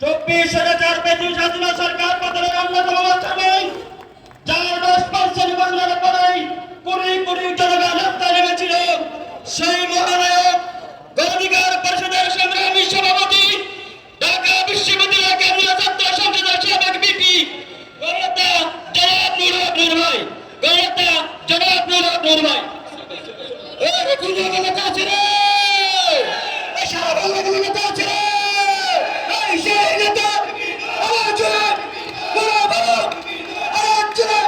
চব্বিশ হাজার পেটি স্বাধীন সরকার পতনের অন্যতম বাস্তবায়ন যার দশ পার্সেন্ট বাংলার পরেই কুড়ি কুড়ি জনগণ হত্যা নেমেছিল সেই মহানায়ক গণধিকার পরিষদের সংগ্রামী সভাপতি ঢাকা বিশ্ববিদ্যালয় কেন্দ্রীয় ছাত্র সংসদের সাবেক বিপি গণতা জনাব নুর নূর ভাই। গণতা জনাব নুর নূর ভাই। এই দুনিয়া নেতা আছে সারা বাংলা নেতা আছে এই সেই নেতা আমার জোরে বড় বড় আমার জোরে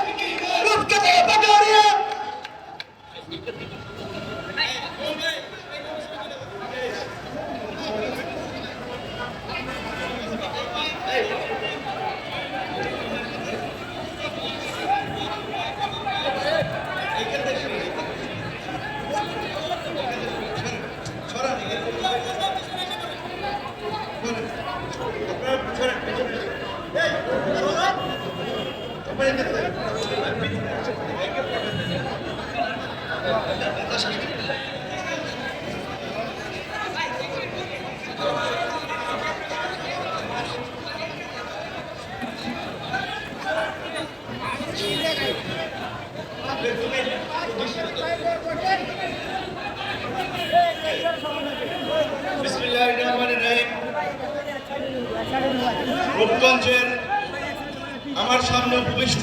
রূপকথা পাটারিয়া বিসমিল্লাহির রহমানির রহিম রূপগঞ্জের আমার সামনে উপবিষ্ট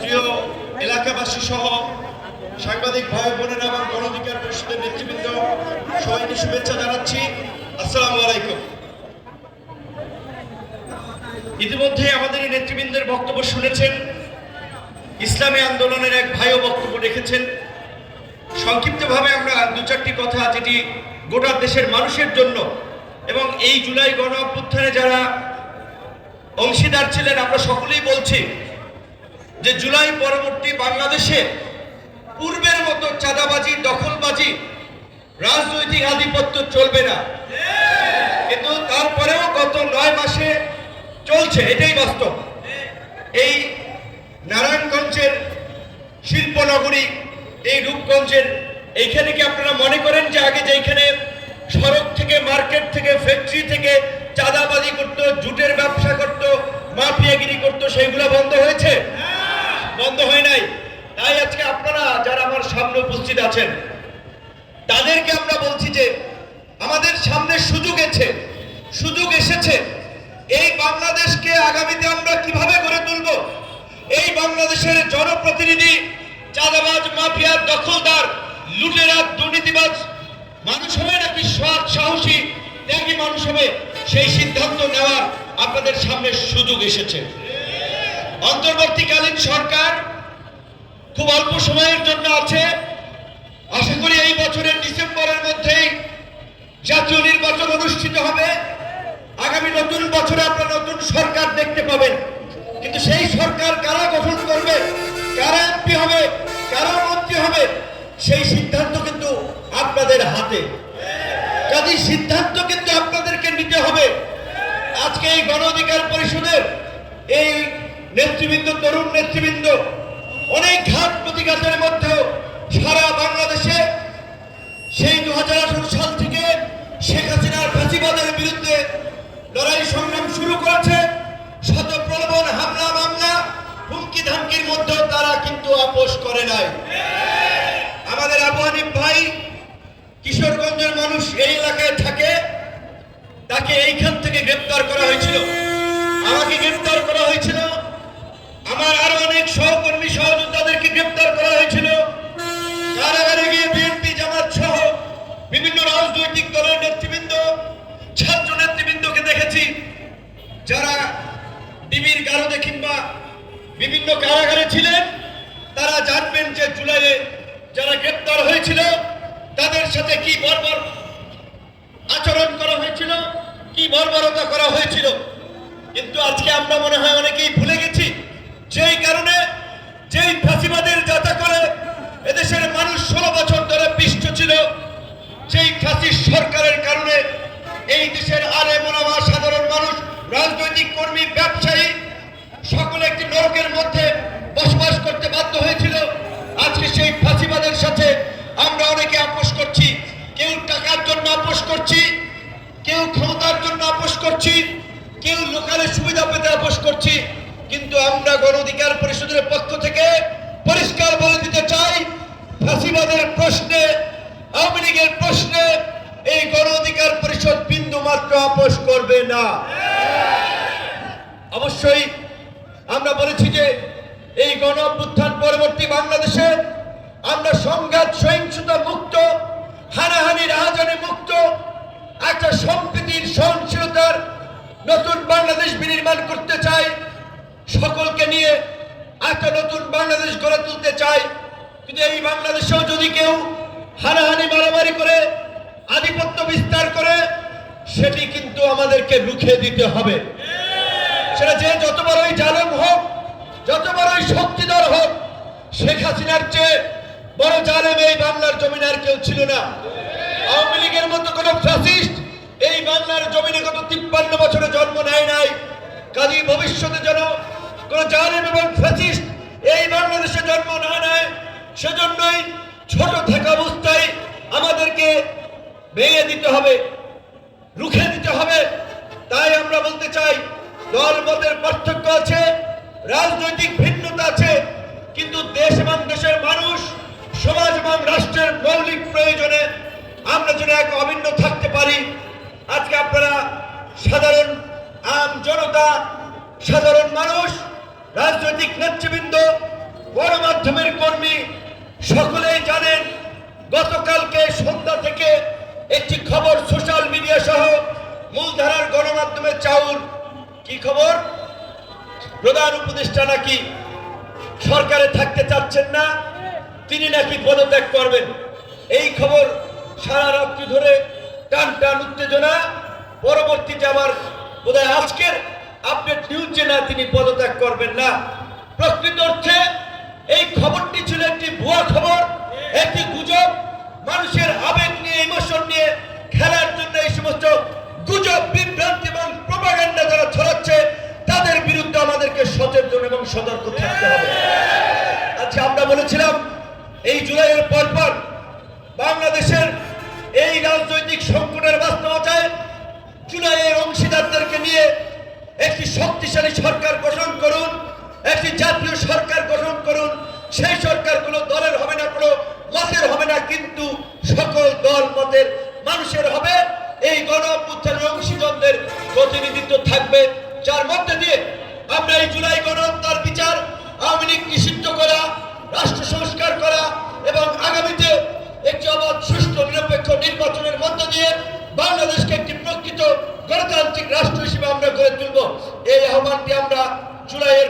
প্রিয় এলাকাবাসী সহ সাংবাদিক ভাই বোনেরা এবং গণধিকার পরিষদের নেতৃবৃন্দ, সবাইকে শুভেচ্ছা জানাচ্ছি। আসসালামু আলাইকুম। ইতিমধ্যে আমাদের এই নেতৃবৃন্দের বক্তব্য শুনেছেন। ইসলামী আন্দোলনের এক ভাইও বক্তব্য রেখেছেন। সংক্ষিপ্তভাবে আমরা দু চারটি কথা যেটি গোটা দেশের মানুষের জন্য এবং এই জুলাই গণ অভ্যুত্থানে যারা অংশীদার ছিলেন, আমরা সকলেই বলছি যে জুলাই পরবর্তী বাংলাদেশে পূর্বের মতো চাঁদাবাজি, দখলবাজি, রাজনৈতিক আধিপত্য চলবে না। কিন্তু তারপরেও গত নয় মাসে চলছে, এটাই বাস্তব। এই নারায়ণগঞ্জের শিল্পনগরী, এই রূপগঞ্জের, এইখানে কি আপনারা মনে করেন যে আগে যেখানে সড়ক থেকে, মার্কেট থেকে ফ্যাক্টরি থেকে চাঁদাবাজি করতো, জুটের ব্যবসা করত, মাফিয়াগিরি করত, সেইগুলো বন্ধ হয়েছে? বন্ধ হয় নাই। তাই আজকে আপনারা যারা আমার সামনে উপস্থিত আছেন, তাদেরকে আমরা বলছি যে আমাদের সামনে সুযোগ এসেছে সুযোগ এসেছে। এই বাংলাদেশকে আগামীতে আমরা কীভাবে গড়ে তুলব? এই বাংলাদেশের জনপ্রতিনিধি, চাঁদাবাজ মাফিয়ার দখলদার, লুটেরা, দুর্নীতিবাজ মানুষ হবে নাকি সৎ সাহসী ত্যাগী মানুষ হবে। সেই সিদ্ধান্ত নেওয়ার আপনাদের সামনে সুযোগ এসেছে। অন্তর্বর্তীকালীন সরকার খুব অল্প সময়ের জন্য আছে। আশা করি এই বছরের ডিসেম্বরের মধ্যেই জাতীয় নির্বাচন অনুষ্ঠিত হবে। আগামী নতুন বছরে আপনারা নতুন সরকার দেখতে পাবেন। হাতে। কাজে সিদ্ধান্ত কিন্তু আপনাদেরকে নিতে হবে। আজকে এই গণ অধিকার পরিষদের এই নেতৃবৃন্দ, তরুণ নেতৃবৃন্দ অনেক ঘাট প্রতিঘাতের মধ্যেও সারা বাংলাদেশে সেই দু সাল থেকে শেখ হাসিনার ফাঁসিবাদের বিরুদ্ধে লড়াই সংগ্রাম শুরু করেছে। শত প্রলোভন, হামলা, মামলা হুমকি ধামকির মধ্যেও তারা কিন্তু আপোষ করে নাই। আমাদের আবু হানিফ ভাই কিশোরগঞ্জের মানুষ এই এলাকায় থাকে, তাকে এইখান থেকে গ্রেপ্তার করা হয়েছিল। আমাকে গ্রেপ্তার করা হয়েছিল। আমার আরও অনেক সহকর্মী, সহযোদ্ধাদেরকে গ্রেপ্তার করা হয়েছিল। কারাগারে গিয়ে বিএনপি, জামাত সহ বিভিন্ন রাজনৈতিক দলের নেতৃবৃন্দ, ছাত্র নেতৃবৃন্দকে দেখেছি। যারা টিভির গারদে কিংবা বিভিন্ন কারাগারে ছিলেন, তারা জানবেন যে জুলাইয়ে যারা গ্রেপ্তার হয়েছিল তাদের সাথে কি বর্বর আচরণ করা হয়েছিল কি বর্বরতা করা হয়েছিল। কিন্তু আজকে আমরা মনে হয় অনেকেই ভুলে গেছি, যেই কারণে যেই ফাঁসিবাদের যাতা করে এদেশের মানুষ ষোলো বছর ধরে পিষ্ট ছিল সেই ফাঁসির সরকারের কারণে এই দেশের আলে মোলামা সাধারণ মানুষ, রাজনৈতিক কর্মী, ব্যবসায়ী সকলে একটি নরকের মধ্যে বসবাস করতে বাধ্য হয়েছিল। আজকে সেই ফাঁসিবাদের সাথে আমরা অনেকে আপোষ করছি, কেউ টাকার জন্য আপোষ করছি কেউ ক্ষমতার জন্য আপোষ করছি, কেউ লোকালের সুবিধা পেতে আপোষ করছি, কিন্তু আমরা গণ অধিকার পরিষদের পক্ষ থেকে পরিষ্কার বলে দিতে চাই, ফাঁসিবাদের প্রশ্নে, আওয়ামী লীগের প্রশ্নে এই গণ অধিকার পরিষদ বিন্দু মাত্র আপোষ করবে না। অবশ্যই আমরা বলেছি যে এই গণ অভ্যুত্থান পরবর্তী বাংলাদেশে আমরা সংঘাত, সহিংসতা মুক্ত, হানাহানি, রাহাজানি মুক্ত একটা সম্প্রীতির সহনশীলতার নতুন বাংলাদেশ বিনির্মাণ করতে চাই, সকলকে নিয়ে একটা নতুন বাংলাদেশ গড়ে তুলতে চাই। কিন্তু এই বাংলাদেশেও যদি কেউ হানাহানি মারামারি করে, আধিপত্য বিস্তার করে, সেটি কিন্তু আমাদেরকে রুখে দিতে হবে। সেটা যে যত বড়ই জালেম হোক, যত বড়ই শক্তিধর হোক, শেখ হাসিনার চেয়ে বড় জালেম এই বাংলার জমিনে আর কেউ ছিল না। আওয়ামী লীগের মতো কোন ফ্যাসিস্ট এই বাংলার জমিনে গত তিপ্পান্ন বছরে জন্ম নেয় নাই কাজী ভবিষ্যতে যেন কোন জালেম এবং ফ্যাসিস্ট এই বাংলাদেশে জন্ম না নেয় সেজন্যই ছোট থাকা অবস্থায় আমাদেরকে ভেঙে দিতে হবে, রুখে দিতে হবে। তাই আমরা বলতে চাই দল মতের পার্থক্য আছে, রাজনৈতিক ভিন্নতা আছে, কিন্তু দেশ এবং দেশের মানুষ, সমাজ এবং রাষ্ট্রের মৌলিক প্রয়োজনে আমরা যেন এক অভিন্ন থাকতে পারি। আজকে আপনারা সাধারণ আম জনতা, সাধারণ মানুষ, রাজনৈতিক নেতৃবৃন্দ, গণমাধ্যমের কর্মী, সকলেই জানেন, গতকালকে একটি খবর সোশ্যাল মিডিয়া সহ মূলধারার গণমাধ্যমে চাউল। কি খবর? প্রধান উপদেষ্টা নাকি সরকারে থাকতে চাচ্ছেন না? তিনি নাকি পদত্যাগ করবেন। এই খবর সারা রাত্রি ধরে টান টান উত্তেজনা। পরবর্তীতে আবার বোধহয় আজকের আপডেট নিউজ যে না, তিনি পদত্যাগ করবেন না। প্রকৃত অর্থে এই খবরটি ছিল একটি ভুয়া খবর, একটি গুজব। মানুষের আবেগ নিয়ে ইমোশন নিয়ে খেলার জন্য এই সমস্ত গুজব, বিভ্রান্তি এবং প্রপাগান্ডা যারা ছড়াচ্ছে, তাদের বিরুদ্ধে আমাদেরকে সচেতন এবং সতর্ক থাকতে হবে। আচ্ছা আমরা বলেছিলাম, এই জুলাইয়ের পর পর বাংলাদেশের এই রাজনৈতিক সংকটের বাস্তবতায় জুলাইয়ের অংশীদারদেরকে নিয়ে একটি শক্তিশালী সরকার গঠন করুন, একটি জাতীয় সরকার গঠন করুন। সেই সরকার কোনো দলের হবে না কোনো মতের হবে না কিন্তু সকল দল, মতের মানুষের হবে। এই গণ অভ্যুত্থানের প্রতিনিধিত্ব থাকবে। যার মধ্যে দিয়ে আমরা এই জুলাই গণহত্যার বিচার আওয়ামী লীগ নিষিদ্ধ করা, রাষ্ট্র সংস্কার করা এবং আগামীতে একটি অবাধ, সুষ্ঠু, নিরপেক্ষ নির্বাচনের মধ্য দিয়ে বাংলাদেশকে একটি প্রকৃত গণতান্ত্রিক রাষ্ট্র হিসেবে আমরা গড়ে তুলব। এই আহ্বানটি আমরা জুলাইয়ের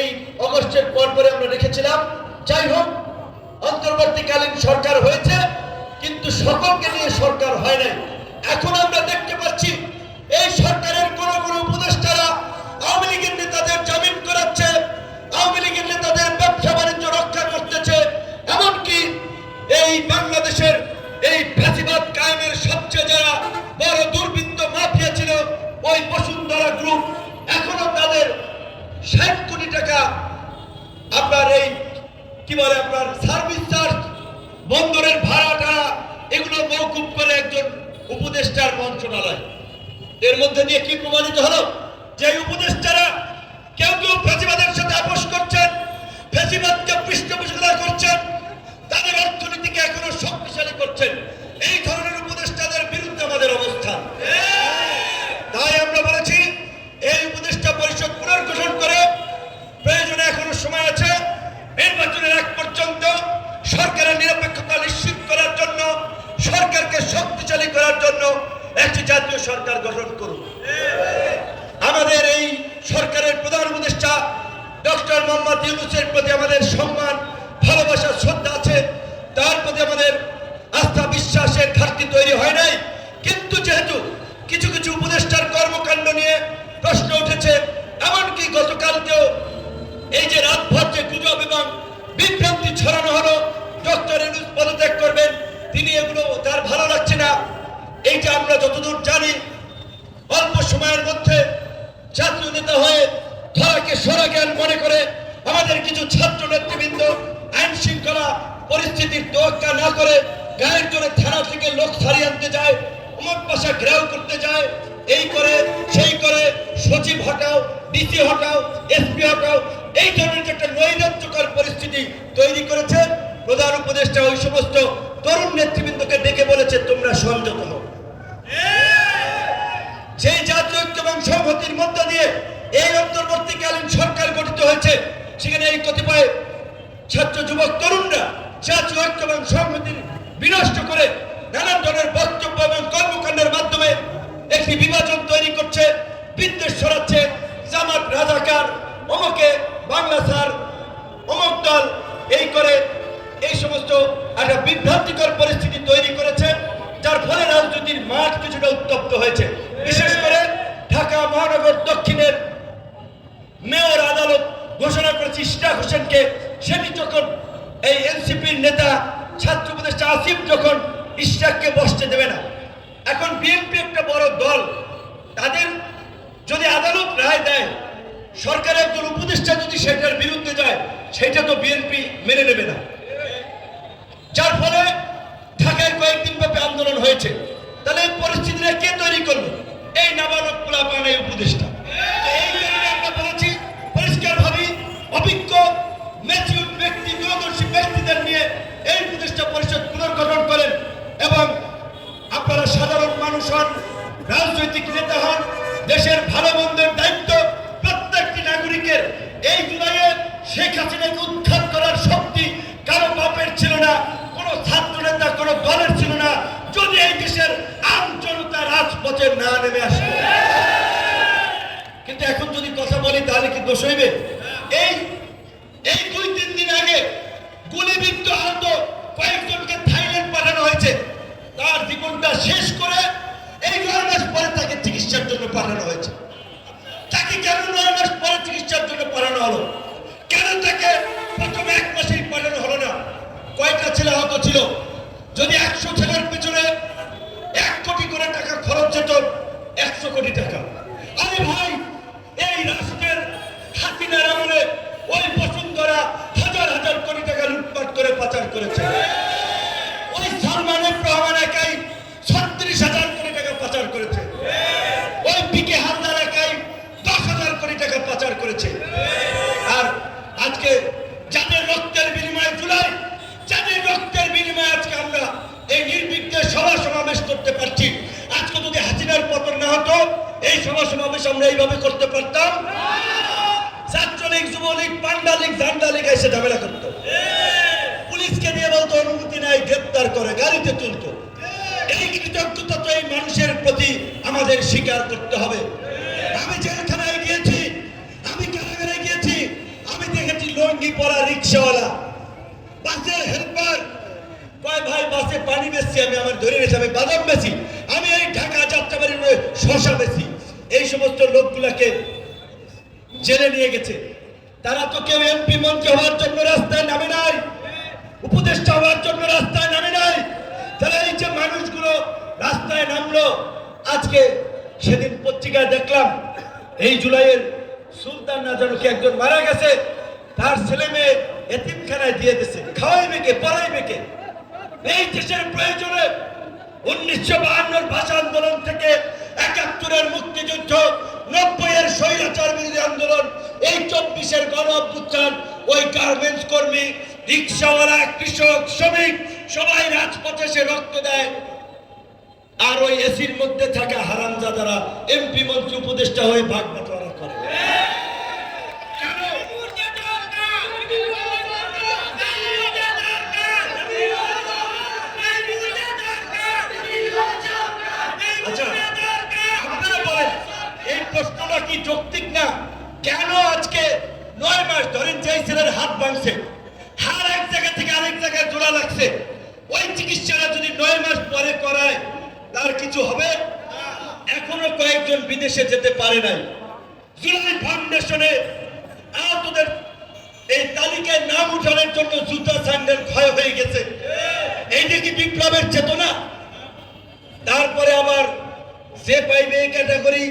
এই অগস্টের পর পরে আমরা রেখেছিলাম। যাই হোক অন্তর্বর্তীকালীন সরকার হয়েছে, কিন্তু সকলকে নিয়ে সরকার হয় নাই। এখন আমরা দেখতে পাচ্ছি, এই সরকারের কোন কোন উপদেষ্টারা আওয়ামী লীগের নেতাদের জামিন করাচ্ছে, আওয়ামী লীগের নেতাদের ব্যবসা বাণিজ্য রক্ষা করতেছে, এমনকি এই বাংলাদেশের এই ফ্যাসিবাদ কায়েমের সবচেয়ে যারা বড় দুর্বৃত্ত মাফিয়া ছিল, ওই বসুন্ধরা গ্রুপ এখনও তাদের ষাট কোটি টাকা আপনার এই কি বলে আপনার? সার্ভিস চার্জ, বন্দরের ভাড়া টাড়া এগুলো মৌকুব করে একজন উপদেষ্টার মন্ত্রণালয়। এর মধ্যে দিয়ে কি প্রমাণিত হলো? যে উপদেষ্টারা কেউ কেউ ফ্যাসিবাদের সাথে আপোষ করছেন ফ্যাসিবাদকে পৃষ্ঠপোষকতা করছেন, তাদের অর্থনীতিকে এখনও শক্তিশালী করছেন। এই ধরনের উপদেষ্টাদের বিরুদ্ধে আমাদের অবস্থান। তাই আমরা বলেছি, এই উপদেষ্টা পরিষদ পুনর্গঠন করে প্রয়োজনে এখনও সময় আছে। নির্বাচনের এক পর্যন্ত সরকারের নিরপেক্ষতা নিশ্চিত করার জন্য, সরকারকে শক্তিশালী করার জন্য একটি জাতীয় সরকার গঠন করুন। আমাদের এই সরকারের প্রধান উপদেষ্টা ডক্টর মোহাম্মদ ইউনুসের প্রতি আমাদের সম্মান, ভালোবাসা, শ্রদ্ধা আছে। তার প্রতি আমাদের আস্থা, বিশ্বাসের ঘাটতি তৈরি হয় নাই। কিন্তু যেহেতু কিছু কিছু উপদেষ্টার কর্মকাণ্ড নিয়ে প্রশ্ন উঠেছে, এমনকি গতকালকেও এই যে রাতভর আমরা যতদূর জানি, অল্প সময়ের মধ্যে জাতীয় নেতা হয়ে ধরাকে সরা জ্ঞান মনে করে আমাদের কিছু ছাত্র নেতৃবৃন্দ আইন শৃঙ্খলা পরিস্থিতির তোয়াক্কা না করে গায়ের জোরে থানা থেকে লোক ছাড়িয়ে আনতে যায়, অমুক ভাষা ঘেরাও করতে যায়, এই করে, সেই করে, সচিব হটাও ডিসি হটাও এসপি হটাও এই ধরনের একটা নৈরাজ্যকর পরিস্থিতি তৈরি করেছে, প্রধান উপদেষ্টা ওই সমস্ত তরুণ নেতৃবৃন্দকে ডেকে বলেছে, তোমরা সংযত হও সেই জাতীয় ঐক্য এবং সংহতির মধ্য দিয়ে এই অন্তর্বর্তীকালীন সরকার গঠিত হয়েছে, সেখানে এই কতিপয় ছাত্র যুবক তরুণরা জাতীয় ঐক্য এবং সংহতির বিনষ্ট করে নানান ধরনের বক্তব্য এবং কর্মকাণ্ডের মাধ্যমে একটি বিভাজন তৈরি করছে, বিদ্বেষ ছড়াচ্ছে। জামাত রাজাকার, অমকে বাংলা স্যার, অমক দল এই করে এই সমস্ত একটা বিভ্রান্তিকর পরিস্থিতি তৈরি করেছে উত্তপ্ত হয়েছে। বিশেষ করে ঢাকা মহানগর দক্ষিণের মেয়র আদালত ঘোষণা করেছে ইশরাক হোসেনকে। সেটি যখন এই এনসিপির নেতা, ছাত্র উপদেষ্টা আসিফ যখন ইশরাককে বসতে দেবে না, এখন বিএনপি একটা বড় দল, তাদের যদি আদালত রায় দেয়, সরকারের একজন উপদেষ্টা যদি সেটার বিরুদ্ধে যায়, সেটা তো বিএনপি মেনে নেবে না। যার ফলে ঢাকায় কয়েকদিন ব্যাপী আন্দোলন হয়েছে। তাহলে এই পরিস্থিতিটা কে তৈরি করল? এই নাবালক পোলাপান এই উপদেষ্টা তো এই কারণে আমরা বলেছি পরিষ্কার ভাবে অভিজ্ঞ ম্যাচিউর ব্যক্তি দূরদর্শী ব্যক্তিদের নিয়ে এই উপদেষ্টা পরিষদ পুনর্গঠন করেন এবং আপনারা সাধারণ মানুষ হন রাজনৈতিক নেতা হন দেশের ভালো মন্দের দায়িত্ব প্রত্যেকটি নাগরিকের এই জুলাইয়ে শেখ হাসিনাকে উৎখাত করার শক্তি কারও বাপের ছিল না কোন ছাত্র নেতা কোন দলের ছিল না যদি এই দেশের আম জনতা রাজপথে না নেমে আসে কিন্তু এখন যদি কথা বলি তাহলে কি দোষ হইবে এই এই দুই তিন দিন আগে গুলিবিদ্ধ আহত কয়েকজনকে থাইল্যান্ড পাঠানো হয়েছে জীবনটা শেষ করে এই নয় মাস পরে তাকে চিকিৎসার জন্য পাঠানো হয়েছে। তাকে কেন নয় মাস পরে চিকিৎসার জন্য পাঠানো হলো? কেন তাকে প্রথম এক মাসেই পাঠানো হলো না? কয়টা ছেলে আহত ছিল? যদি একশো ছেলের পেছনে এক কোটি করে টাকা খরচ যেত একশো কোটি টাকা। আরে ভাই, এই রাষ্ট্রের হাসিনার আমলে ওই বসুন্ধরা হাজার হাজার কোটি টাকা লুটপাট করে পাচার করেছে। এফ রহমান একাই ছত্রিশ হাজার কোটি টাকা পাচার করেছে। ওই পিকে হালদার একাই দশ হাজার কোটি টাকা পাচার করেছে। আর আজকে যাদের রক্তের বিনিময়ে জুলাই, যাদের রক্তের বিনিময়ে আজকে আমরা এই নির্বিঘ্নে সভা সমাবেশ করতে পারছি। আজকে যদি হাসিনার পতন না হতো, এই সভা সমাবেশ আমরা এইভাবে করতে পারতাম। ছাত্রলীগ, যুবলীগ পান্ডা লীগ ঝান্ডা এসে ঝামেলা করতো পুলিশকে দিয়ে বলতো অনুমতি নাই গ্রেপ্তার করে গাড়িতে তুলতো। এই কৃতজ্ঞতা তো এই মানুষের প্রতি আমাদের স্বীকার করতে হবে। আমি জেলখানায় গিয়েছি, আমি কারাগারে গিয়েছি, আমি দেখেছি লঙ্গি পরা রিক্সাওয়ালা। বাসের হেল্পার। কয়, ভাই, বাসে পানি বেশি আমি আমার ধরে রেখেছি আমি বাদাম বেশি আমি এই ঢাকা যাত্রাবাড়ির শশা বেশি এই সমস্ত লোকগুলাকে জেলে নিয়ে গেছে। তারা তো কেউ এমপি মন্ত্রী হওয়ার জন্য রাস্তায় নামে নাই। উপদেষ্টা হওয়ার জন্য রাস্তায় নামে নাই। তাহলে এই যে মানুষগুলো রাস্তায় নামলো, আজকে সেদিন পত্রিকায় দেখলাম, এই জুলাইয়ের সুলতান না একজন মারা গেছে, তার ছেলে মেয়ে এতিমখানায় দিয়ে দিছে। খাওয়াইবে কে? পড়াইবে কে? এই দেশের প্রয়োজনে উনিশশো বাহান্নর ভাষা আন্দোলন থেকে একাত্তরের মুক্তিযুদ্ধ নব্বই এর স্বৈরাচার বিরোধী আন্দোলন, এই চব্বিশের গণ অভ্যুত্থান ওই গার্মেন্টস কর্মী রিক্সাওয়ালা, কৃষক, শ্রমিক, সবাই রাজপথে সে রক্ত দেয়। আর ওই এসির মধ্যে থাকা হারামজাদারা এমপি মন্ত্রী, উপদেষ্টা হয়ে ভাগ বাটোয়ারা করে। আচ্ছা কি যৌক্তিক না? কেন আজকে নয় মাস ধরেন যে ছেলের হাত ভাঙছে? জায়গা থেকে আরেক জায়গায় জোড়া লাগছে। ওই চিকিৎসাটা যদি নয় মাস পরে করায়, তার কিছু হবে? এখনও কয়েকজন বিদেশে যেতে পারে নাই। জুলাই ফাউন্ডেশনে আহতদের এই তালিকায় নাম উঠানোর জন্য জুতা, স্যান্ডেল ক্ষয় হয়ে গেছে। এইটা কি বিপ্লবের চেতনা। তারপরে আবার যে পাইবে এ ক্যাটাগরি,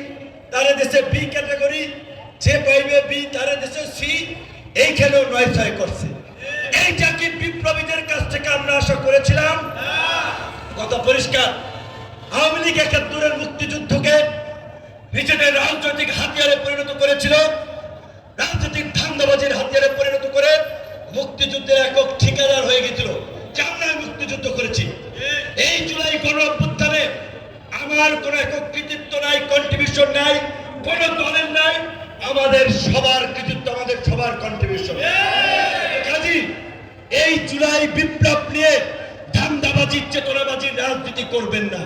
তারা দেশে বি ক্যাটাগরি যে পাইবে বি, তারা দেশে সি, এইখানেও নয় ছয় করছে। এইটা কি বিপ্লবীদের কাছ থেকে আমরা আশা করেছিলাম। কথা পরিষ্কার। আওয়ামী লীগ একাত্তরের মুক্তিযুদ্ধকে নিজেদের রাজনৈতিক হাতিয়ারে পরিণত করেছিল। রাজনৈতিক ধান্দাবাজির হাতিয়ারে পরিণত করে মুক্তিযুদ্ধের একক ঠিকাদার হয়ে গেছিল। যে আমরা মুক্তিযুদ্ধ করেছি। এই জুলাই গণ অভ্যুত্থানে আমার কোনো একক কৃতিত্ব নাই কন্ট্রিবিউশন নাই, কোনো দলের নাই, আমাদের সবার কৃতিত্ব, আমাদের সবার কন্ট্রিবিউশন কাজী এই জুলাই বিপ্লব নিয়ে ধান্দাবাজি, চেতনাবাজি, রাজনীতি করবেন না।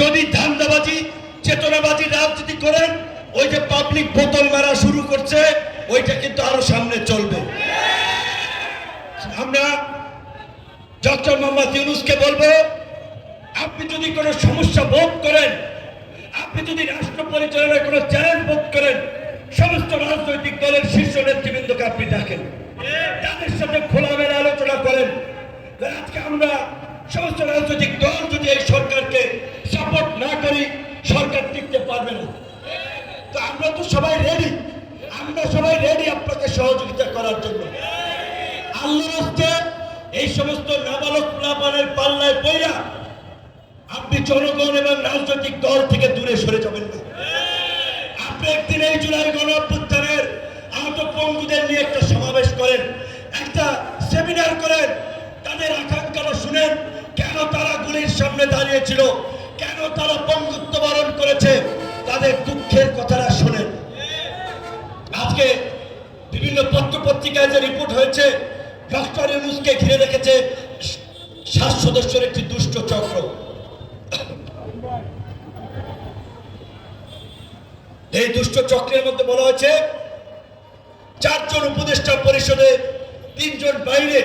যদি ধান্দাবাজি, চেতনাবাজি, রাজনীতি করেন, ওই যে পাবলিক বোতল মারা শুরু করছে, ওইটা কিন্তু আরও সামনে চলবে। আমরা ডক্টর মোহাম্মদ ইউনুসকে বলব, আপনি যদি কোনো সমস্যা বোধ করেন, আপনি যদি রাষ্ট্র পরিচালনায় কোনো চ্যালেঞ্জ বোধ করেন, সমস্ত রাজনৈতিক দলের শীর্ষ নেতৃবৃন্দকে আপনি ডাকেন। তাদের সাথে খোলামেলা আলোচনা করেন। আজকে আমরা সমস্ত রাজনৈতিক দল যদি এই সরকারকে সাপোর্ট না করি, সরকার টিকতে পারবে না। তো আমরা তো সবাই রেডি আমরা সবাই রেডি আপনাকে সহযোগিতা করার জন্য। আল্লাহ এই সমস্ত নাবালক, নাবালের পাল্লায় পইরা আপনি জনগণ এবং রাজনৈতিক দল থেকে দূরে সরে যাবেন না। আপনি একদিন এই জুলাই গণ অভ্যুত্থানের আহত পঙ্গুদের নিয়ে একটা সমাবেশ করেন, একটা সেমিনার করেন। তাদের আকাঙ্ক্ষাটা শুনেন, কেন তারা গুলির সামনে দাঁড়িয়েছিল, কেন তারা পঙ্গুত্ব বরণ করেছে, তাদের দুঃখের কথাটা শোনেন। আজকে বিভিন্ন পত্র পত্রিকায় যে রিপোর্ট হয়েছে ডক্টর ইউনুসকে ঘিরে রেখেছে সাত সদস্যের একটি দুষ্ট চক্র। এই দুষ্ট চক্রের মধ্যে বলা হয়েছে চারজন উপদেষ্টা পরিষদে, তিনজন বাইরে।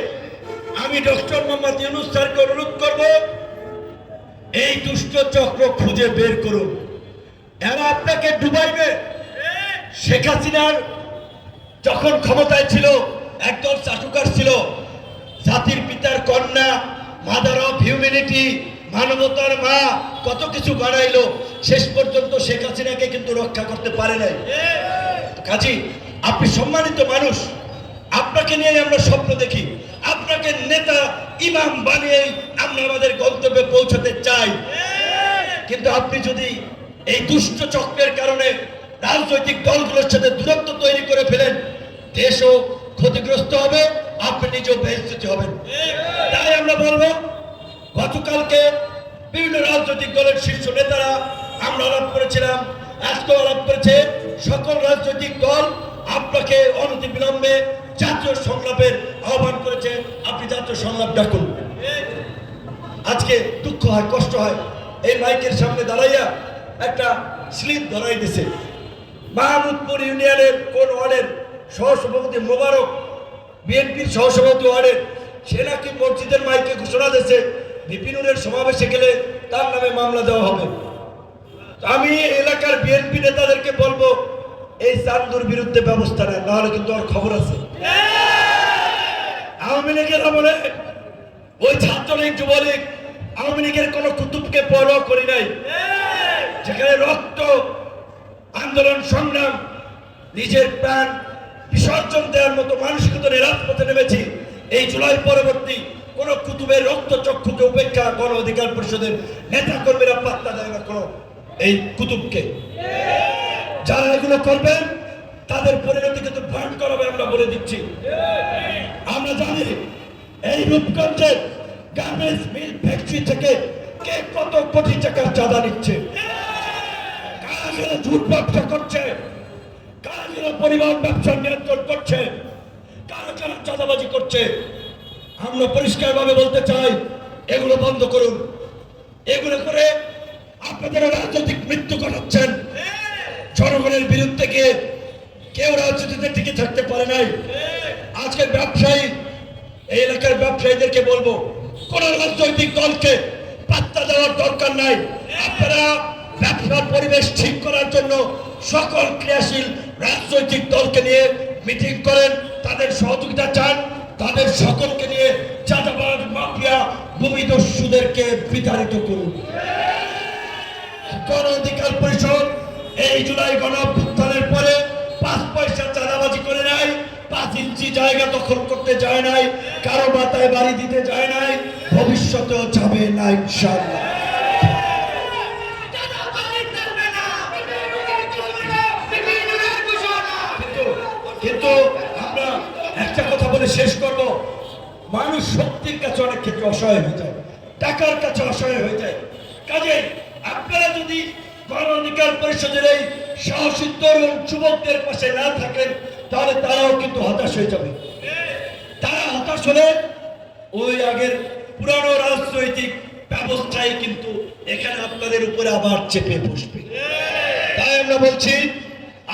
আমি ডক্টর মোহাম্মদ ইউনুস স্যারকে অনুরোধ করব, এই দুষ্ট চক্র খুঁজে বের করুন। এরা আপনাকে ডুবাইবে। শেখ হাসিনার যখন ক্ষমতায় ছিল, একদল চাটুকার ছিল। জাতির পিতার কন্যা মাদার অফ হিউম্যানিটি মানবতার মা, কত কিছু বানাইলো। শেষ পর্যন্ত শেখ হাসিনাকে কিন্তু রক্ষা করতে পারে নাই। কাজী আপনি সম্মানিত মানুষ, আপনাকে নিয়ে আমরা স্বপ্ন দেখি। আপনাকে নেতা, ইমাম বানিয়ে আমরা আমাদের গন্তব্যে পৌঁছাতে চাই। কিন্তু আপনি যদি এই দুষ্ট চক্রের কারণে রাজনৈতিক দলগুলোর সাথে দূরত্ব তৈরি করে ফেলেন, দেশও ক্ষতিগ্রস্ত হবে, আপনি নিজেও বেহস্তি হবেন। তাই আমরা বলব, গতকালকে বিভিন্ন রাজনৈতিক দলের শীর্ষ নেতারা আমরা আলাপ করেছিলাম, আজকেও আলাপ করেছে, সকল রাজনৈতিক দল আপনাকে অনতি বিলম্বে জাতীয় সংলাপের আহ্বান করেছে। আপনি জাতীয় সংলাপ ডাকুন। আজকে দুঃখ হয়, কষ্ট হয়। এই মাইকের সামনে দাঁড়াইয়া একটা স্লিপ ধরাই দিছে। মাহমুদপুর ইউনিয়নের কোন ওয়ার্ডের সহসভাপতি মোবারক, বিএনপির সহসভাপতি ওয়ার্ডের সে নাকি মসজিদের মাইকে ঘোষণা দিয়েছে বিপিনুরের সমাবেশে গেলে তার নামে মামলা দেওয়া হবে। আমি এলাকার বিএনপি নেতাদেরকে বলব এই চান্দুর বিরুদ্ধে ব্যবস্থা নেন নাহলে কিন্তু আর খবর আছে। আওয়ামী লীগের আমলে ওই ছাত্রলীগ, যুবলীগ আওয়ামী লীগের কোন কুতুবকে পরোয়া করি নাই। যেখানে রক্ত, আন্দোলন, সংগ্রাম, নিজের প্রাণ বিসর্জন দেওয়ার মতো মানসিকতা নিয়ে রাজপথে নেমেছি। এই জুলাই পরবর্তী কোন কুতুবের রক্ত চক্ষুকে উপেক্ষা গণ অধিকার পরিষদের নেতা কর্মীরা পাত্তা দেয় না কোনো এই কুতুবকে। যারা এগুলো করবেন, তাদের পরিণতি কিন্তু ভয়ঙ্কর হবে আমরা বলে দিচ্ছি। আমরা জানি এই রূপগঞ্জের গার্মেন্টস মিল ফ্যাক্টরি থেকে কে কত কোটি টাকার চাঁদা নিচ্ছে। কারা ঝুট ব্যবসা করছে, কারা পরিবহন ব্যবসা নিয়ন্ত্রণ করছে, কারা যেন চাঁদাবাজি করছে। আমরা পরিষ্কারভাবে বলতে চাই, এগুলো বন্ধ করুন। এগুলো করে আপনাদের রাজনৈতিক মৃত্যু ঘটাচ্ছেন জনগণের বিরুদ্ধে গিয়ে কেউ রাজনীতিতে টিকে থাকতে পারে নাই। আজকে ব্যবসায়ী, এই এলাকার ব্যবসায়ীদেরকে বলব, কোন রাজনৈতিক দলকে পাত্তা দেওয়ার দরকার নাই। আপনারা ব্যবসার পরিবেশ ঠিক করার জন্য সকল ক্রিয়াশীল রাজনৈতিক দলকে নিয়ে মিটিং করেন, তাদের সহযোগিতা চান, তাদের সকলকে নিয়ে চাঁদাবাদ মাফিয়া, ভূমিদস্যুদেরকে বিতাড়িত করুন। গণ অধিকার পরিষদ এই জুলাই গণ অভ্যুত্থানের পরে পাঁচ পয়সা পাঁচ ইঞ্চি জায়গা দখল করতে যায় নাই, কারও মাথায় বাড়ি দিতে যায় নাই, ভবিষ্যতেও যাবে না ইনশাল্লাহ আমরা একটা কথা বলে শেষ করব, মানুষ শক্তির কাছে অনেক ক্ষেত্রে অসহায় হয়ে যায়, টাকার কাছে অসহায় হয়ে যায়। কাজে আপনারা যদি গণ অধিকার পরিষদের এই সাহসী তরুণ যুবকদের পাশে না থাকেন তাহলে তারাও কিন্তু হতাশ হয়ে যাবে। তারা হতাশ হলে ওই আগের পুরানো রাজনৈতিক ব্যবস্থায় কিন্তু এখানে আপনাদের উপরে আবার চেপে বসবে। তাই আমরা বলছি,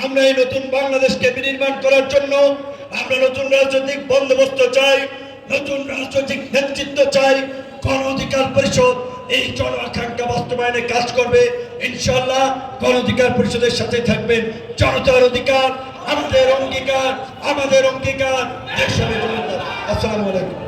আমরা এই নতুন বাংলাদেশকে বিনির্মাণ করার জন্য আমরা নতুন রাজনৈতিক বন্দোবস্ত চাই, নতুন রাজনৈতিক নেতৃত্ব চাই, গণ অধিকার পরিষদ, এই জন আকাঙ্ক্ষা বাস্তবায়নে কাজ করবে। ইনশাল্লাহ গণ অধিকার পরিষদের সাথে থাকবেন জনতার অধিকার আমাদের অঙ্গীকার আমাদের অঙ্গীকার একসাথে। আসসালামু আলাইকুম